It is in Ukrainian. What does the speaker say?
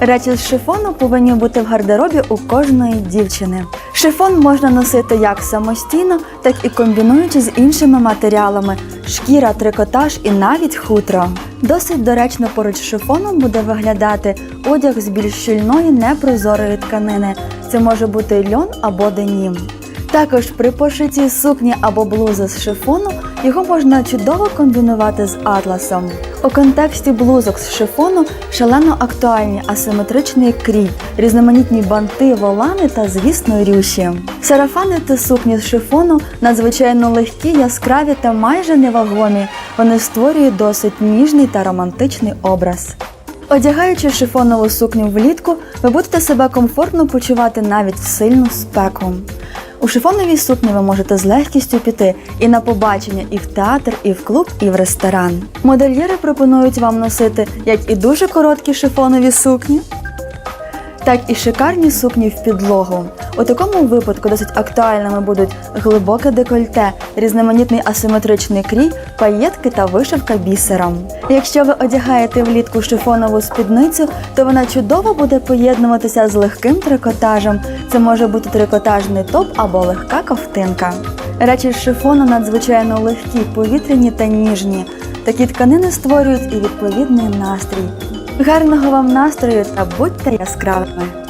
Речі з шифону повинні бути в гардеробі у кожної дівчини. Шифон можна носити як самостійно, так і комбінуючи з іншими матеріалами шкіра, трикотаж і навіть хутро. Досить доречно поруч з шифоном буде виглядати одяг з більш щільної непрозорої тканини. Це може бути льон або денім. Також при пошитті сукні або блузи з шифону його можна чудово комбінувати з атласом. У контексті блузок з шифону шалено актуальні асиметричний крій, різноманітні банти, волани та, звісно, рюші. Сарафани та сукні з шифону надзвичайно легкі, яскраві та майже невагомі. Вони створюють досить ніжний та романтичний образ. Одягаючи шифонову сукню влітку, ви будете себе комфортно почувати навіть в сильну спеку. У шифоновій сукні ви можете з легкістю піти і на побачення, і в театр, і в клуб, і в ресторан. Модельєри пропонують вам носити як і дуже короткі шифонові сукні, так і шикарні сукні в підлогу. У такому випадку досить актуальними будуть глибоке декольте, різноманітний асиметричний крій, паєтки та вишивка бісером. Якщо ви одягаєте влітку шифонову спідницю, то вона чудово буде поєднуватися з легким трикотажем. Це може бути трикотажний топ або легка ковтинка. Речі з шифону надзвичайно легкі, повітряні та ніжні. Такі тканини створюють і відповідний настрій. Гарного вам настрою та будьте яскравими!